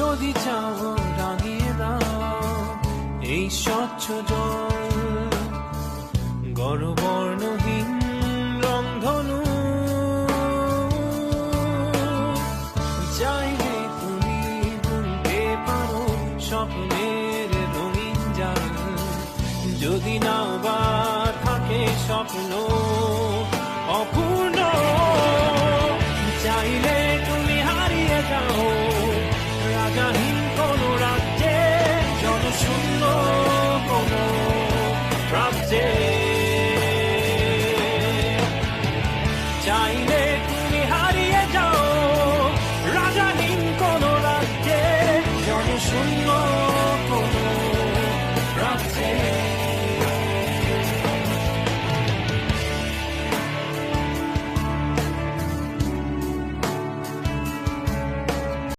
যদি চাও রাঙিয়ে দাও এই স্বচ্ছ জল গড়বর্ণহীন রংধনু, চাইলে তুমি বুনতে পারো স্বপ্নের রঙিন জাল। যদি না বা থাকে স্বপ্ন অপূর্ণ, চাইলে তুমি হারিয়ে যাও সীমাহীন কোন রাজ্যে জনশূন্য কোন রাজ্যে। চাইলে তুমি হারিয়ে যাও, রাজাহীন কোন রাজ্যে জনশূন্য কোন রাজ্যে।